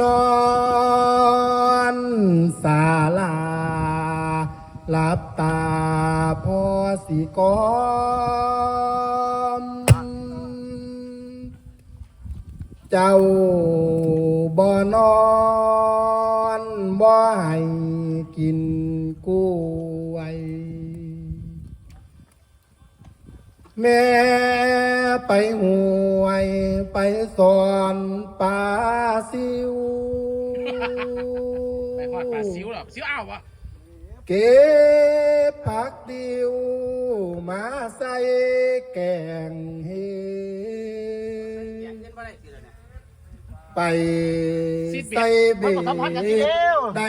นอนสาลาหลับตาพอสิกอม เจ้าบ่นอนบ่ให้กินกล้วยแม่ไปหู วยไปสอนปลาซิว ไปหอดปลาซิวหรอซิวอ้าววะเก็บผักดิว มาใส่แกงเฮไปใส่เบมันบอกทำพันกันทีเดียวได้